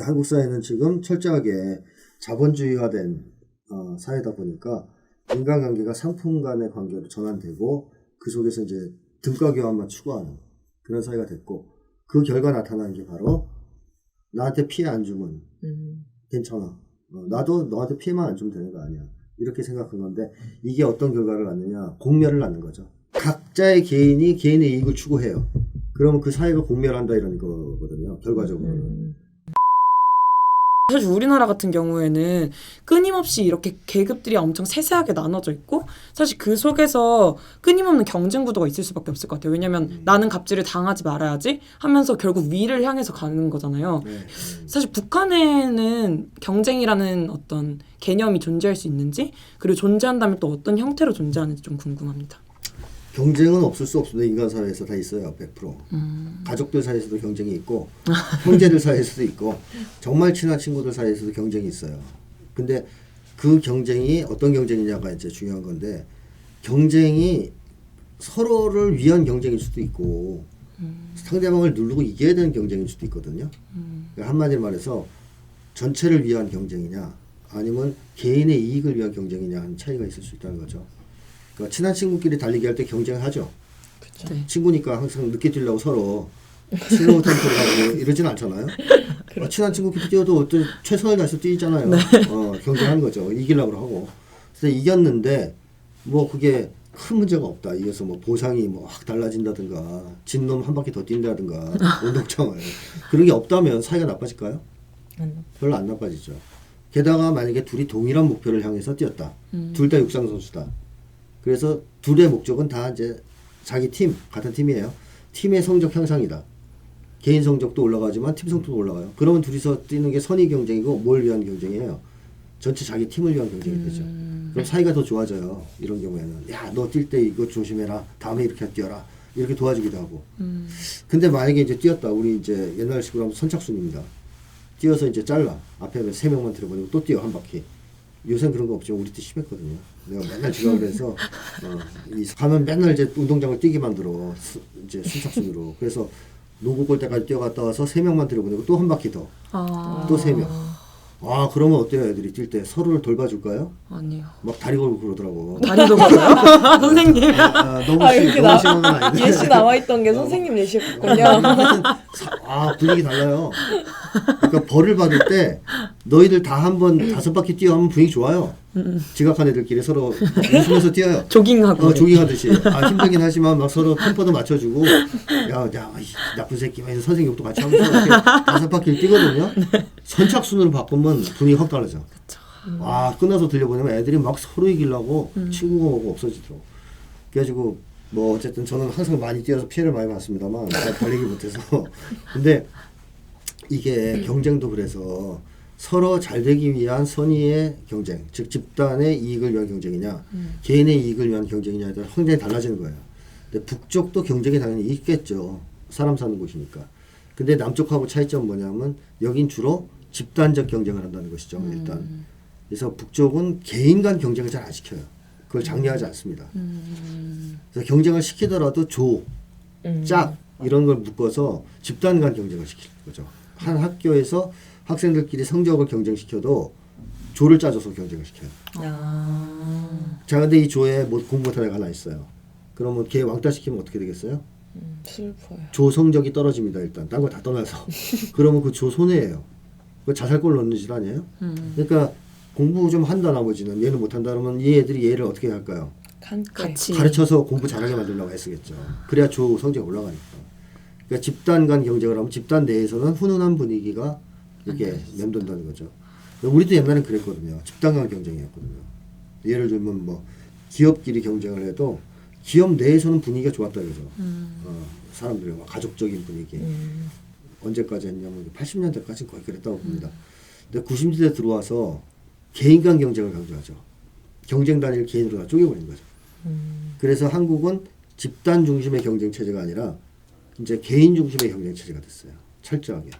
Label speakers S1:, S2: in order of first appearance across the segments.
S1: 한국 사회는 지금 철저하게 자본주의화된 어, 사회다 보니까 인간관계가 상품 간의 관계로 전환되고 그 속에서 이제 등가 교환만 추구하는 그런 사회가 됐고 그 결과 나타나는 게 바로 나한테 피해 안 주면
S2: 음.
S1: 괜찮아. 어, 나도 너한테 피해만 안 주면 되는 거 아니야. 이렇게 생각한 건데 이게 어떤 결과를 낳느냐? 공멸을 낳는 거죠. 각자의 개인이 개인의 이익을 추구해요. 그러면 그 사회가 공멸한다 이런 거거든요. 결과적으로.
S2: 음.
S3: 사실 우리나라 같은 경우에는 끊임없이 이렇게 계급들이 엄청 세세하게 나눠져 있고 사실 그 속에서 끊임없는 경쟁 구도가 있을 수밖에 없을 것 같아요. 왜냐면
S1: 음.
S3: 나는 갑질을 당하지 말아야지 하면서 결국 위를 향해서 가는 거잖아요.
S1: 네.
S3: 사실 북한에는 경쟁이라는 어떤 개념이 존재할 수 있는지 그리고 존재한다면 또 어떤 형태로 존재하는지 좀 궁금합니다.
S1: 경쟁은 없을 수 없습니다. 인간 사회에서 다 있어요. 100%.
S3: 음.
S1: 가족들 사이에서도 경쟁이 있고 형제들 사이에서도 있고 정말 친한 친구들 사이에서도 경쟁이 있어요. 근데 그 경쟁이 어떤 경쟁이냐가 이제 중요한 건데 경쟁이 서로를 위한 경쟁일 수도 있고 상대방을 누르고 이겨야 되는 경쟁일 수도 있거든요. 그러니까 한마디로 말해서 전체를 위한 경쟁이냐 아니면 개인의 이익을 위한 경쟁이냐 하는 차이가 있을 수 있다는 거죠. 그러니까 친한 친구끼리 달리기 할 때 경쟁을 하죠.
S3: 네.
S1: 친구니까 항상 늦게 뛰려고 서로 슬로우 템포로 가고 이러진 않잖아요. 어, 친한 친구끼리 뛰어도 어떤 최선을 다해서 뛰잖아요. 어, 경쟁하는 거죠. 이기려고 하고. 그래서 이겼는데 뭐 그게 큰 문제가 없다. 이겨서 뭐 보상이 뭐 확 달라진다든가 진 놈 한 바퀴 더 뛴다든가 운동장을 그런 게 없다면 사이가 나빠질까요?
S2: 안
S1: 별로 안 나빠지죠. 게다가 만약에 둘이 동일한 목표를 향해서 뛰었다. 둘다 육상 선수다. 그래서 둘의 목적은 다 이제 자기 팀 같은 팀이에요. 팀의 성적 향상이다. 개인 성적도 올라가지만 팀 성적도 올라가요. 그러면 둘이서 뛰는 게 선의 경쟁이고 뭘 위한 경쟁이에요? 전체 자기 팀을 위한 경쟁이 되죠. 그럼 사이가 더 좋아져요. 이런 경우에는 야 너 뛸 때 이거 조심해라. 다음에 이렇게 뛰어라. 이렇게 도와주기도 하고. 근데 만약에 이제 뛰었다. 우리 이제 옛날식으로 하면 선착순입니다. 뛰어서 이제 잘라. 앞에 세 명만 들어보내고 또 뛰어 한 바퀴. 요새는 그런 거 없죠. 우리 때 심했거든요. 내가 맨날 지각을 해서 어, 이 가면 맨날 이제 운동장을 뛰게 만들어. 수, 이제 순착순으로. 그래서 노고 골 때까지 뛰어갔다 와서 세 명만 들어보내고 또 한 바퀴 더.
S3: 아,
S1: 또세 명. 아 그러면 어때요 애들이 뛸 때 서로를 돌봐줄까요?
S3: 아니요.
S1: 막 다리 걸고 그러더라고.
S3: 다리도 걸어요? 선생님.
S1: 아, 너무
S2: 아
S1: 심
S2: 이렇게
S1: 너무
S2: 나
S1: 심한 건 아닌데.
S2: 예시 나와 있던 게 선생님
S1: 어,
S2: 예시였군요.
S1: 아무튼 사- 아 분위기 달라요. 그러니까 벌을 받을 때 너희들 다 한번 다섯 바퀴 뛰어 하면 분위기 좋아요. 지각한 애들끼리 서로 웃으면서 뛰어요.
S3: 조깅하고.
S1: 어, 조깅하듯이. 아, 힘들긴 하지만 막 서로 템포도 맞춰주고, 야, 야, 이 나쁜 새끼, 막 해서 선생님 욕도 같이 하면서 이렇게 다섯 바퀴를 뛰거든요. 선착순으로 바꾸면 분위기 확 달라져. 와, 끝나서 들려보내면 애들이 막 서로 이기려고 친구가 오고 없어지더라고. 그래가지고, 뭐, 어쨌든 저는 항상 많이 뛰어서 피해를 많이 봤습니다만, 잘 달리기 못해서. 근데 이게 경쟁도 그래서 서로 잘 되기 위한 선의의 경쟁, 즉 집단의 이익을 위한 경쟁이냐, 개인의 이익을 위한 경쟁이냐에 따라 굉장히 달라지는 거예요. 근데 북쪽도 경쟁이 당연히 있겠죠. 사람 사는 곳이니까. 근데 남쪽하고 차이점 은 뭐냐면 여긴 주로 집단적 경쟁을 한다는 것이죠. 일단. 그래서 북쪽은 개인 간 경쟁을 잘 안 시켜요. 그걸 장려하지 않습니다. 그래서 경쟁을 시키더라도 조,
S2: 음.
S1: 짝 이런 걸 묶어서 집단 간 경쟁을 시키는 거죠. 한 학교에서 학생들끼리 성적을 경쟁시켜도 조를 짜줘서 경쟁을 시켜요.
S2: 아,
S1: 자, 근데 이 조에 뭐 공부 못하는 애가 하나 있어요. 그러면 걔 왕따 시키면 어떻게 되겠어요?
S2: 음, 슬퍼요.
S1: 조 성적이 떨어집니다. 일단 딴 거 다 떠나서 그러면 그 조 손해예요. 그 자살골 넣는 짓 아니에요? 그러니까 공부 좀 한다 나머지는 얘는 못한다 그러면 이 애들이 얘를 어떻게 할까요?
S3: 같이.
S1: 가르쳐서 공부 잘하게 만들려고 애쓰겠죠. 그래야 조 성적이 올라가니까. 그러니까 집단 간 경쟁을 하면 집단 내에서는 훈훈한 분위기가 이렇게 맴돈다는 거죠. 우리도 옛날엔 그랬거든요. 집단 간 경쟁이었거든요. 예를 들면 뭐 기업끼리 경쟁을 해도 기업 내에서는 분위기가 좋았다 그러죠. 어, 사람들이 막 가족적인 분위기.
S2: 음,
S1: 언제까지 했냐면 80년대까지는 거의 그랬다고 봅니다. 근데 90년대 들어와서 개인 간 경쟁을 강조하죠. 경쟁 단위를 개인으로 다 쪼개버린 거죠.
S2: 음,
S1: 그래서 한국은 집단 중심의 경쟁 체제가 아니라 이제 개인 중심의 경쟁 체제가 됐어요. 철저하게.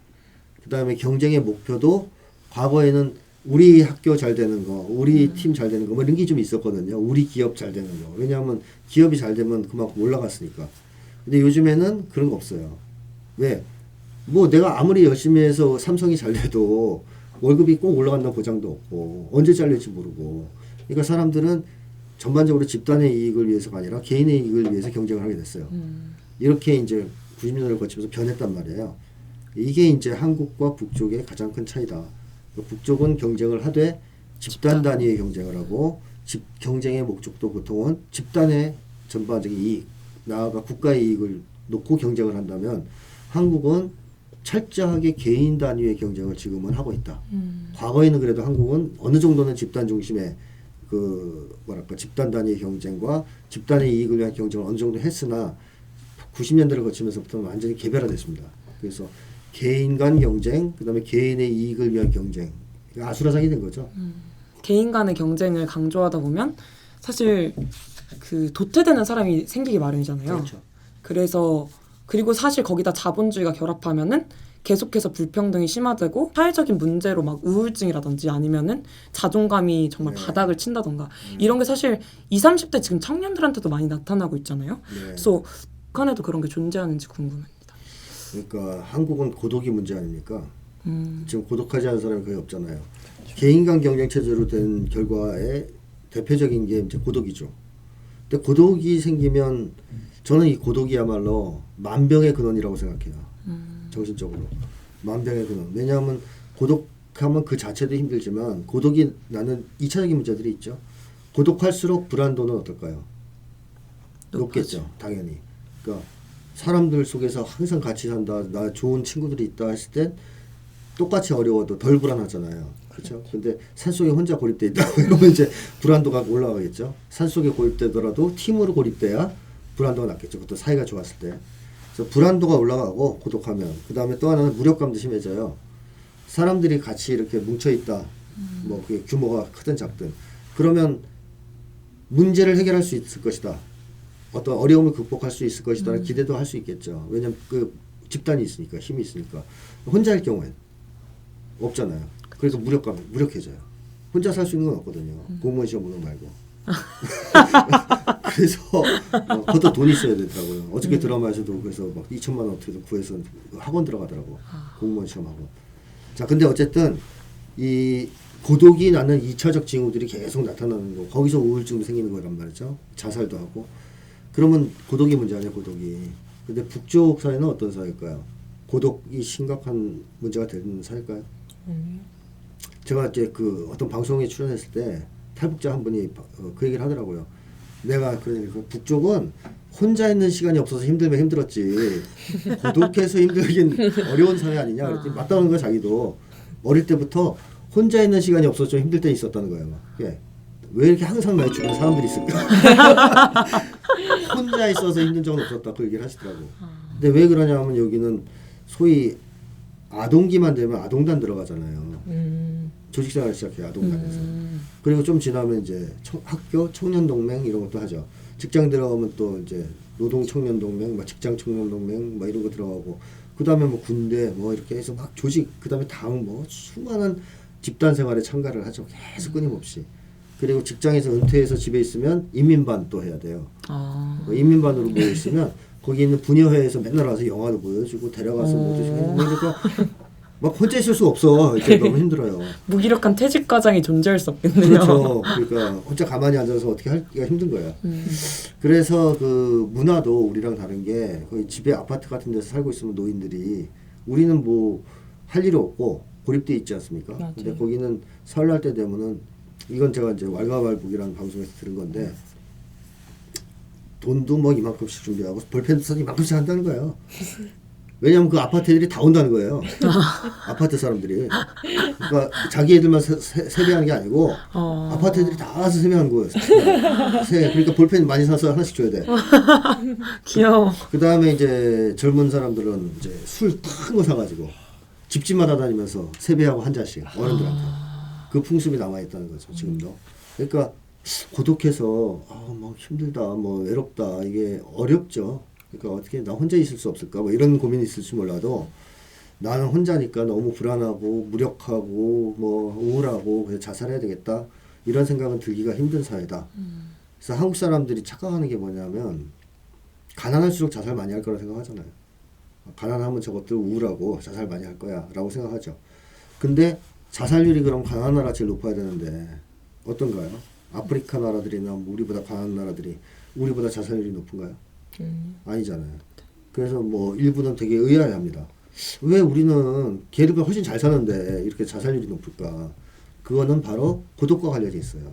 S1: 그 다음에 경쟁의 목표도 과거에는 우리 학교 잘 되는 거, 우리 팀잘 되는 거, 뭐 이런 게 좀 있었거든요. 우리 기업 잘 되는 거. 왜냐하면 기업이 잘 되면 그만큼 올라갔으니까. 근데 요즘에는 그런 거 없어요. 왜? 뭐 내가 아무리 열심히 해서 삼성이 잘 돼도 월급이 꼭 올라간다는 보장도 없고 언제 잘릴지 모르고 그러니까 사람들은 전반적으로 집단의 이익을 위해서가 아니라 개인의 이익을 위해서 경쟁을 하게 됐어요.
S2: 음.
S1: 이렇게 이제 90년대를 거치면서 변했단 말이에요. 이게 이제 한국과 북쪽의 가장 큰 차이다. 북쪽은 경쟁을 하되 집단
S3: 집단.
S1: 단위의 경쟁을 하고 집 경쟁의 목적도 보통은 집단의 전반적인 이익, 나아가 국가의 이익을 놓고 경쟁을 한다면 한국은 철저하게 개인 단위의 경쟁을 지금은 하고 있다.
S2: 음.
S1: 과거에는 그래도 한국은 어느 정도는 집단 중심의 그 뭐랄까 집단 단위의 경쟁과 집단의 이익을 위한 경쟁을 어느 정도 했으나 90년대를 거치면서부터는 완전히 개별화됐습니다. 그래서 개인 간 경쟁, 그다음에 개인의 이익을 위한 경쟁, 아수라장이 된 거죠.
S3: 개인 간의 경쟁을 강조하다 보면 사실 그 도태되는 사람이 생기기 마련이잖아요.
S1: 그렇죠.
S3: 그래서 그리고 사실 거기다 자본주의가 결합하면은 계속해서 불평등이 심화되고 사회적인 문제로 막 우울증이라든지 아니면은 자존감이 정말
S1: 네.
S3: 바닥을 친다던가 이런 게 사실 20, 30대 지금 청년들한테도 많이 나타나고 있잖아요.
S1: 네.
S3: 그래서 북한에도 그런 게 존재하는지 궁금합니다.
S1: 그러니까 한국은 고독이 문제 아닙니까?
S3: 음,
S1: 지금 고독하지 않은 사람이 거의 없잖아요. 개인 간 경쟁 체제로 된 결과의 대표적인 게 이제 고독이죠. 근데 고독이 생기면 저는 이 고독이야말로 만병의 근원이라고 생각해요. 정신적으로 만병의 근원. 왜냐하면 고독하면 그 자체도 힘들지만 고독이 나는 이차적인 문제들이 있죠. 고독할수록 불안도는 어떨까요? 높겠죠, 당연히. 그러니까 사람들 속에서 항상 같이 산다, 나 좋은 친구들이 있다 했을 땐 똑같이 어려워도 덜 불안하잖아요. 그렇죠? 근데 산속에 혼자 고립돼 있다 이러면 이제 불안도가 올라가겠죠. 산속에 고립되더라도 팀으로 고립돼야 불안도가 낮겠죠. 그것도 사이가 좋았을 때. 그래서 불안도가 올라가고 고독하면 그 다음에 또 하나는 무력감도 심해져요. 사람들이 같이 이렇게 뭉쳐 있다. 뭐 그게 규모가 크든 작든 그러면 문제를 해결할 수 있을 것이다. 어떤 어려움을 극복할 수 있을 것이다라는 기대도 할 수 있겠죠. 왜냐면 그 집단이 있으니까 힘이 있으니까 혼자일 경우엔 없잖아요. 그래서 무력감 무력해져요. 혼자 살 수 있는 건 없거든요. 공무원 시험 보는 거 말고. 그래서 어, 그것도 돈이 있어야 되더라고요. 어저께 드라마에서도 그래서 막 2천만 원 어떻게 구해서 학원 들어가더라고. 공무원 시험하고. 자, 근데 어쨌든 이 고독이 나는 2차적 징후들이 계속 나타나는 거. 거기서 우울증도 생기는 거란 말이죠. 자살도 하고. 그러면 고독이 문제 아니야, 고독이. 근데 북쪽 사회는 어떤 사회일까요? 고독이 심각한 문제가 되는 사회일까요?
S2: 아니요.
S1: 제가 이제 그 어떤 방송에 출연했을 때 탈북자 한 분이 어, 그 얘기를 하더라고요. 내가 그러니까 북쪽은 혼자 있는 시간이 없어서 힘들면 힘들었지 고독해서 힘들긴 어려운 사회 아니냐 그랬더니 맞다는 거야 자기도 어릴 때부터 혼자 있는 시간이 없어서 좀 힘들 때 있었다는 거예요. 막. 예. 왜 이렇게 항상 나의 주변에 사람들이 있을까? 혼자 있어서 힘든 적은 없었다 그 얘기를 하시더라고. 근데 왜 그러냐면 여기는 소위 아동기만 되면 아동단 들어가잖아요.
S2: 음.
S1: 조직생활 시작해요 아동단에서.
S3: 음,
S1: 그리고 좀 지나면 이제 청- 학교 청년 동맹 이런 것도 하죠. 직장 들어가면 또 이제 노동 청년 동맹, 막 직장 청년 동맹, 막 이런 거 들어가고 그 다음에 뭐 군대 뭐 이렇게 해서 막 조직 그 다음에 당 뭐 수많은 집단 생활에 참가를 하죠. 계속 끊임없이. 그리고 직장에서 은퇴해서 집에 있으면 인민반 또 해야 돼요.
S3: 아,
S1: 뭐 인민반으로 모여 있으면 거기 있는 분여회에서 맨날 와서 영화도 보여주고 데려가서 뭐 드시고 그러니까 막 혼자 있을 수가 없어. 이제 너무 힘들어요.
S3: 무기력한 퇴직 과정이 존재할 수 없겠네요.
S1: 그렇죠. 그러니까 혼자 가만히 앉아서 어떻게 하기가 힘든 거야.
S3: 음,
S1: 그래서 그 문화도 우리랑 다른 게 거의 집에 아파트 같은 데서 살고 있으면 노인들이 우리는 뭐 할 일이 없고 고립돼 있지 않습니까?
S2: 맞아요.
S1: 근데 거기는 설날 때 되면은 이건 제가 이제 왈가왈북이라는 방송에서 들은 건데 돈도 뭐 이만큼씩 준비하고 볼펜도 써 이만큼씩 한다는 거예요. 왜냐면 그 아파트 애들이 다 온다는 거예요. 아파트 사람들이. 그러니까 자기 애들만 세, 세, 세 배하는 게 아니고
S3: 어.
S1: 아파트 애들이 다 와서 세배하는 거예요. 세. 그러니까 볼펜 많이 사서 하나씩 줘야 돼.
S3: 귀여워.
S1: 그 다음에 이제 젊은 사람들은 이제 술 큰 거 사가지고 집집마다 다니면서 세배하고 한 잔씩 어른들한테 그 풍습이 남아 있다는 거죠 지금도. 그러니까 고독해서 아막 힘들다 뭐 외롭다 이게 어렵죠. 그러니까 어떻게 나 혼자 있을 수 없을까 뭐 이런 고민이 있을지 몰라도 나는 혼자니까 너무 불안하고 무력하고 뭐 우울하고 그래서 자살해야 되겠다 이런 생각은 들기가 힘든 사회다. 그래서 한국 사람들이 착각하는 게 뭐냐면 가난할수록 자살 많이 할 거라 생각하잖아요. 가난하면 저것들 우울하고 자살 많이 할 거야라고 생각하죠. 근데 자살률이 그럼 가난한 나라 제일 높아야 되는데 어떤가요? 아프리카 나라들이나 뭐 우리보다 가난한 나라들이 우리보다 자살률이 높은가요?
S2: 음.
S1: 아니잖아요. 그래서 뭐 일부는 되게 의아해합니다. 왜 우리는 걔들보다 훨씬 잘 사는데 이렇게 자살률이 높을까? 그거는 바로 고독과 관련이 있어요.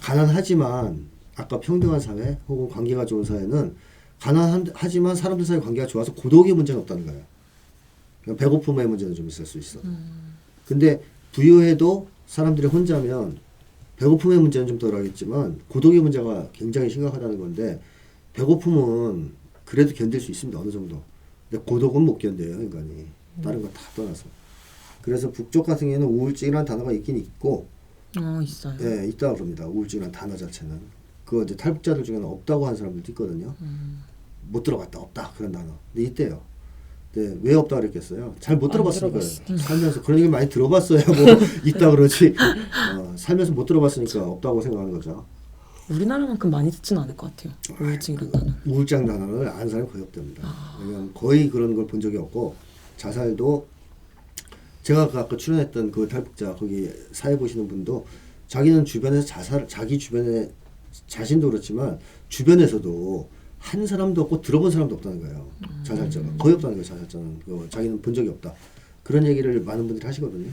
S1: 가난하지만 아까 평등한 사회 혹은 관계가 좋은 사회는 가난하지만 사람들 사이 관계가 좋아서 고독의 문제는 없다는 거예요. 배고픔의 문제는 좀 있을 수 있어. 근데 부유해도 사람들이 혼자면 배고픔의 문제는 좀 덜하겠지만 고독의 문제가 굉장히 심각하다는 건데 배고픔은 그래도 견딜 수 있습니다 어느 정도. 근데 고독은 못 견뎌요 인간이. 다른 거 다 떠나서. 그래서 북쪽 같은 경우에는 우울증이라는 단어가 있긴 있고
S3: 어 있어요.
S1: 예, 있다고 그럽니다. 우울증이라는 단어 자체는. 그거 이제 탈북자들 중에는 없다고 하는 사람들도 있거든요. 못 들어봤다, 없다 그런 단어. 근데 있대요. 근데 왜 없다 그랬겠어요?
S2: 잘못안
S1: 들어봤으니까. 살면서 그런 얘기 많이 들어봤어야 뭐 있다 그러지. 어, 살면서 못 들어봤으니까 없다고 생각하는 거죠.
S3: 우리나라만큼 많이 듣지는 않을 것 같아요. 우울증이란 단어.
S1: 우울증 단어를 아는 사람이 거의 없답니다. 왜냐면 거의 그런 걸 본 적이 없고 자살도 제가 그 아까 출연했던 그 탈북자 거기 사회 보시는 분도 자기는 주변에서 자살 자기 주변에 자신도 그렇지만 주변에서도 한 사람도 없고 들어본 사람도 없다는 거예요. 자살자가 거의 없다는 거예요. 자살자는 그 자기는 본 적이 없다. 그런 얘기를 많은 분들이 하시거든요.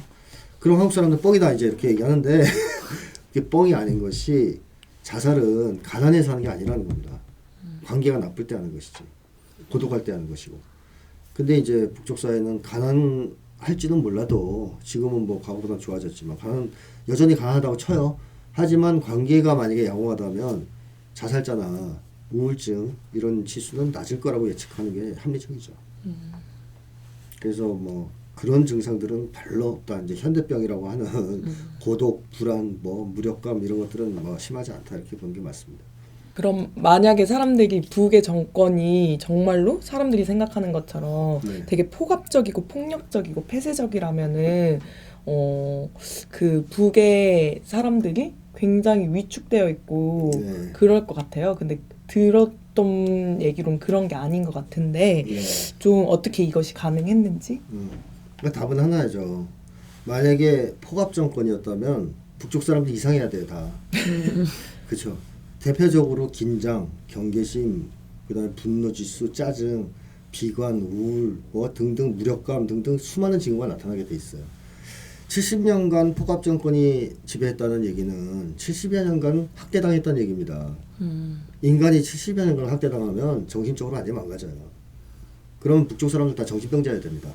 S1: 그럼 한국 사람들 뻥이다 이제 이렇게 얘기하는데 그게 뻥이 아닌 것이 자살은 가난해서 하는 게 아니라는 겁니다. 관계가 나쁠 때 하는 것이지 고독할 때 하는 것이고 근데 이제 북쪽 사회는 가난할지는 몰라도 지금은 뭐 과거보다 좋아졌지만 가난 여전히 가난하다고 쳐요 하지만 관계가 만약에 양호하다면 자살자나 우울증 이런 지수는 낮을 거라고 예측하는 게 합리적이죠 그래서 뭐 그런 증상들은 별로 없다 이제 현대병이라고 하는 고독 불안 뭐 무력감 이런 것들은 뭐 심하지 않다 이렇게 보는 게 맞습니다.
S2: 그럼 만약에 사람들이 북의 정권이 정말로 사람들이 생각하는 것처럼
S1: 네.
S2: 되게 포갑적이고 폭력적이고 폐쇄적이라면은 어 그 북의 사람들이 굉장히 위축되어 있고
S1: 네.
S2: 그럴 것 같아요. 근데 들었던 얘기로는 그런 게 아닌 것 같은데
S1: 예.
S2: 좀 어떻게 이것이 가능했는지
S1: 음. 그러니까 답은 하나죠. 만약에 포갑 정권이었다면 북쪽 사람들이 이상해야 돼요 다. 그렇죠. 대표적으로 긴장, 경계심, 그다음에 분노 지수, 짜증, 비관, 우울, 뭐 등등 무력감 등등 수많은 징후가 나타나게 돼 있어요. 70년간 포갑 정권이 지배했다는 얘기는 70여 년간 학대당했다는 얘기입니다. 인간이 70여 년간 학대당하면 정신적으로 완전 망가져요. 그러면 북쪽 사람들 다 정신병자여야 됩니다.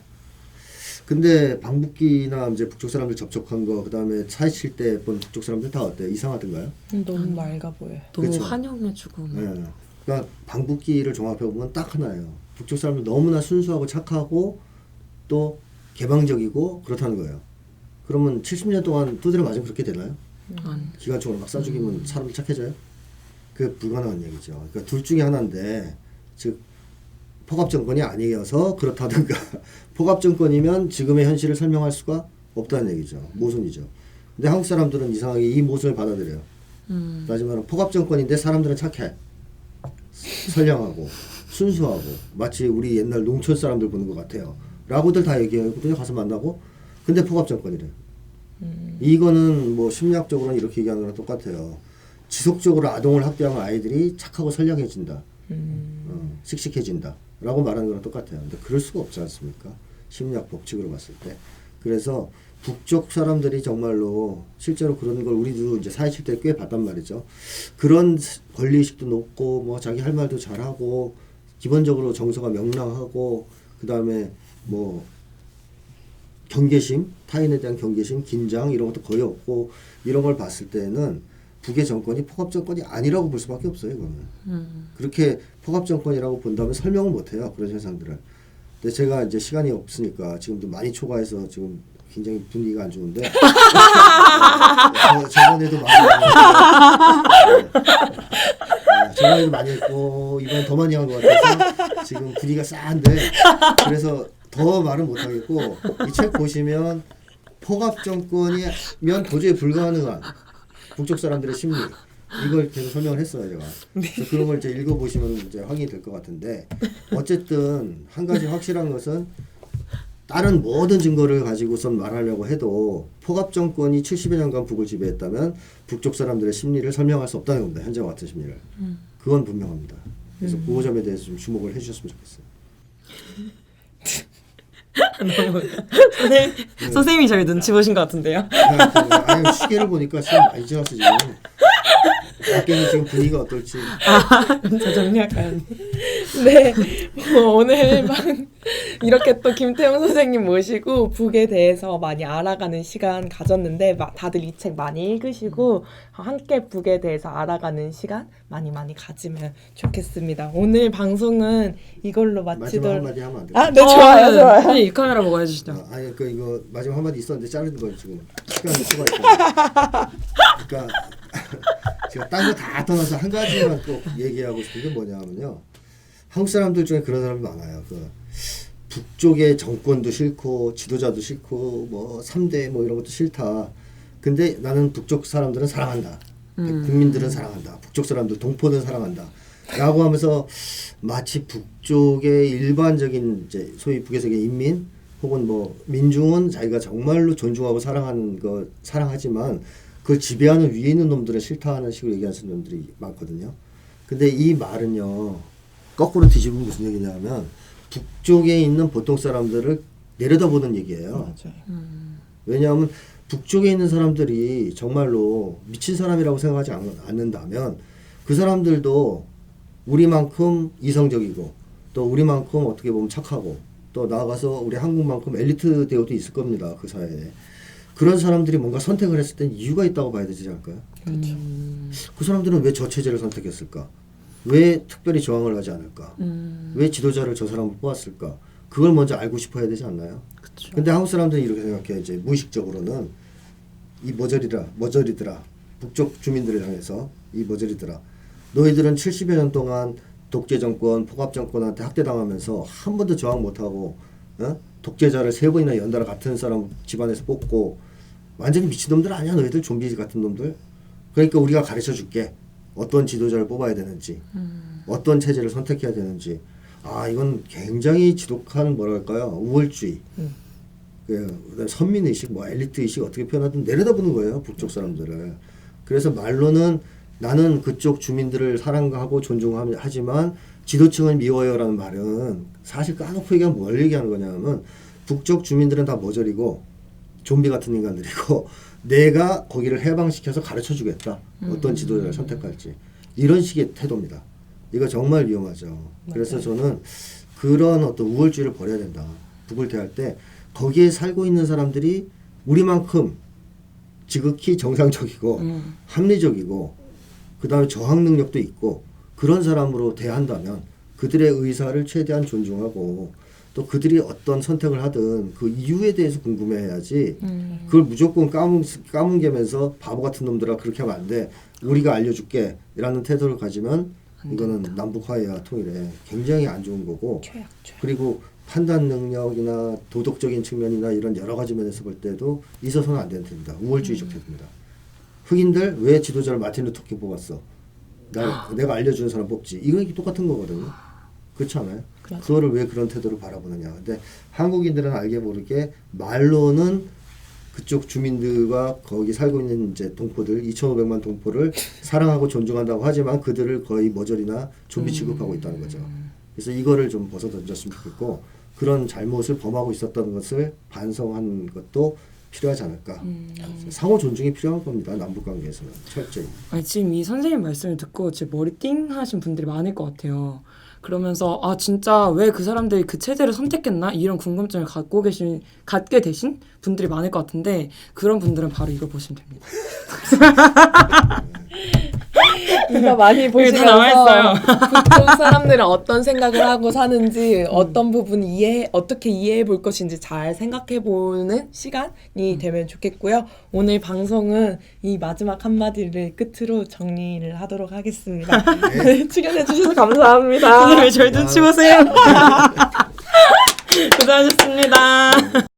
S1: 근데 방북기나 이제 북쪽 사람들 접촉한 거, 그 다음에 차이칠 때 본 북쪽 사람들 다 어때요? 이상하던가요?
S2: 너무 맑아 보여요.
S3: 너무
S1: 그쵸.
S3: 환영해주고 막.
S1: 네. 그러니까 방북기를 종합해 보면 딱 하나예요. 북쪽 사람들 너무나 순수하고 착하고 또 개방적이고 그렇다는 거예요. 그러면 70년 동안 두드려 맞으면 그렇게 되나요?
S3: 아니.
S1: 기관총으로 막 쏴죽이면 사람들 착해져요? 그게 불가능한 얘기죠. 그러니까 둘 중에 하나인데 즉 포갑 정권이 아니어서 그렇다든가 포갑 정권이면 지금의 현실을 설명할 수가 없다는 얘기죠. 모순이죠. 근데 한국 사람들은 이상하게 이 모순을 받아들여요.
S3: 음.
S1: 따지면 포갑 정권인데 사람들은 착해. 선량하고 순수하고 마치 우리 옛날 농촌 사람들 보는 것 같아요. 라고들 다 얘기하거든요. 가서 만나고. 근데 포갑 정권이래. 이거는 뭐 심리학적으로는 이렇게 얘기하는 거랑 똑같아요. 지속적으로 아동을 학대하면 아이들이 착하고 선량해진다. 어, 씩씩해진다. 라고 말하는 거랑 똑같아요. 근데 그럴 수가 없지 않습니까? 심리학 법칙으로 봤을 때. 그래서 북쪽 사람들이 정말로 실제로 그런 걸 우리도 이제 사회칠 때 꽤 봤단 말이죠. 그런 권리의식도 높고 뭐 자기 할 말도 잘하고 기본적으로 정서가 명랑하고 그 다음에 뭐 경계심, 타인에 대한 경계심, 긴장 이런 것도 거의 없고 이런 걸 봤을 때는 북의 정권이 포갑 정권이 아니라고 볼 수밖에 없어요. 이거는 그렇게 포갑 정권이라고 본다면 설명을 못해요 그런 현상들을. 근데 제가 이제 시간이 없으니까 지금도 많이 초과해서 지금 굉장히 분위기가 안 좋은데 네, 저, 저번에도 많이 네, 저번에도 많이 했고 이번에 더 많이 한 것 같아서 지금 분위기가 싸한데 그래서 더 말은 못하겠고 이 책 보시면 포갑 정권이면 도저히 불가능한 북쪽 사람들의 심리 이걸 계속 설명을 했어요 제가. 그래서 그런 걸 이제 읽어보시면 이제 확인이 될 것 같은데 어쨌든 한 가지 확실한 것은 다른 모든 증거를 가지고선 말하려고 해도 포갑 정권이 70여 년간 북을 지배했다면 북쪽 사람들의 심리를 설명할 수 없다는 겁니다. 현재와 같은 심리를. 그건 분명합니다. 그래서 그 점에 대해서 좀 주목을 해주셨으면 좋겠어요.
S3: 선생님, 선생님이 저희 눈치 보신 것 같은데요.
S1: 아니 시계를 보니까 시간 많이 지났어 지금. 밖에는 지금 분위기가 어떨지.
S3: 저 정리할까요?
S2: 네, 뭐 오늘 막 이렇게 또 김태형 선생님 모시고 북에 대해서 많이 알아가는 시간 가졌는데 마- 다들 이 책 많이 읽으시고 함께 북에 대해서 알아가는 시간 많이 많이 가지면 좋겠습니다. 오늘 방송은 이걸로
S1: 마지막
S2: 마치도록.
S1: 한마디 하면 안 돼요?
S2: 아, 네 좋아요, 좋아요.
S3: 네, 이 카메라 보고 해주시죠.
S1: 아, 아니 그 이거 마지막 한마디 있었는데 자르는 거예요 지금 시간이 초과했고 그러니까 제가 딴 거 다 떠나서 한 가지만 꼭 얘기하고 싶은 게 뭐냐면요. 한국 사람들 중에 그런 사람이 많아요. 그 북쪽의 정권도 싫고 지도자도 싫고 뭐 3대 뭐 이런 것도 싫다. 근데 나는 북쪽 사람들은 사랑한다. 국민들은 사랑한다. 북쪽 사람들 동포는 사랑한다. 라고 하면서 마치 북쪽의 일반적인 이제 소위 북에서의 인민 혹은 뭐 민중은 자기가 정말로 존중하고 사랑하는 거 사랑하지만 그걸 지배하는 위에 있는 놈들은 싫다하는 식으로 얘기하시는 놈들이 많거든요. 근데 이 말은요 거꾸로 뒤집으면 무슨 얘기냐면 북쪽에 있는 보통 사람들을 내려다보는 얘기예요.
S2: 맞아요.
S1: 왜냐하면 북쪽에 있는 사람들이 정말로 미친 사람이라고 생각하지 않- 않는다면 그 사람들도 우리만큼 이성적이고 또 우리만큼 어떻게 보면 착하고 또 나아가서 우리 한국만큼 엘리트 대우도 있을 겁니다 그 사회에 그런 사람들이 뭔가 선택을 했을 땐 이유가 있다고 봐야 되지 않을까요? 그 사람들은 왜 저 체제를 선택했을까? 왜 특별히 저항을 하지 않을까? 왜 지도자를 저 사람을 뽑았을까? 그걸 먼저 알고 싶어야 되지 않나요?
S3: 그쵸.
S1: 근데 한국 사람들은 이렇게 생각해 이제 무의식적으로는 이 머저리라 머저리들아 북쪽 주민들을 향해서 이 머저리들아 너희들은 70여 년 동안 독재 정권 포갑 정권한테 학대당하면서 한 번도 저항 못하고 어? 독재자를 세 번이나 연달아 같은 사람 집안에서 뽑고 완전히 미친놈들 아니야? 너희들 좀비 같은 놈들? 그러니까 우리가 가르쳐 줄게. 어떤 지도자를 뽑아야 되는지 어떤 체제를 선택해야 되는지. 아 이건 굉장히 지독한 뭐랄까요? 우월주의. 그 그다음에 선민 의식, 뭐 엘리트 의식 어떻게 표현하든 내려다보는 거예요 북쪽 사람들을. 그래서 말로는 나는 그쪽 주민들을 사랑하고 존중하지만 지도층을 미워요라는 말은 사실 까놓고 얘기하면 뭘 얘기하는 거냐면 북쪽 주민들은 다 머저리고 좀비 같은 인간들이고 내가 거기를 해방시켜서 가르쳐 주겠다 어떤 지도자를 선택할지 이런 식의 태도입니다. 이거 정말 위험하죠. 그래서 저는 그런 어떤 우월주의를 버려야 된다. 북을 대할 때 거기에 살고 있는 사람들이 우리만큼 지극히 정상적이고 합리적이고 그다음에 저항 능력도 있고 그런 사람으로 대한다면 그들의 의사를 최대한 존중하고 또 그들이 어떤 선택을 하든 그 이유에 대해서 궁금해야지 그걸 무조건 까문 까문개면서 바보 같은 놈들아 그렇게 하면 안 돼. 우리가 알려줄게 라는 태도를 가지면 이거는 남북 화해와 통일에 굉장히 안 좋은 거고
S2: 최악, 최악.
S1: 그리고 판단 능력이나 도덕적인 측면이나 이런 여러 가지 면에서 볼 때도 있어서는 안 되는 태도입니다. 우월주의적 태도입니다. 흑인들 왜 지도자를 마틴 루터 킹 뽑았어? 나, 내가 알려주는 사람 뽑지. 이거 똑같은 거거든요. 그렇지 않아요?
S2: 맞아요.
S1: 그거를 왜 그런 태도로 바라보느냐. 근데 한국인들은 알게 모르게 말로는 그쪽 주민들과 거기 살고 있는 이제 동포들 2,500만 동포를 사랑하고 존중한다고 하지만 그들을 거의 머저리나 좀비 취급하고 있다는 거죠. 그래서 이거를 좀 벗어 던졌으면 좋겠고 그런 잘못을 범하고 있었던 것을 반성하는 것도 필요하지 않을까. 상호 존중이 필요한 겁니다. 남북 관계에서는 철저히.
S3: 아니, 지금 이 선생님 말씀을 듣고 제 머리 띵 하신 분들이 많을 것 같아요. 그러면서 아 진짜 왜 그 사람들이 그 체제를 선택했나 이런 궁금증을 갖고 계신 갖게 되신 분들이 많을 것 같은데 그런 분들은 바로 이걸 보시면 됩니다.
S2: 이거 많이
S3: 다
S2: 보시면서
S3: 나와있어요.
S2: 북쪽 사람들은 어떤 생각을 하고 사는지 어떤 부분 이해 어떻게 이해해 볼 것인지 잘 생각해 보는 시간이 되면 좋겠고요. 오늘 방송은 이 마지막 한마디를 끝으로 정리를 하도록 하겠습니다. 네, 출연해 주셔서 감사합니다.
S3: 선생님 저희 눈치 보세요. 고생하셨습니다.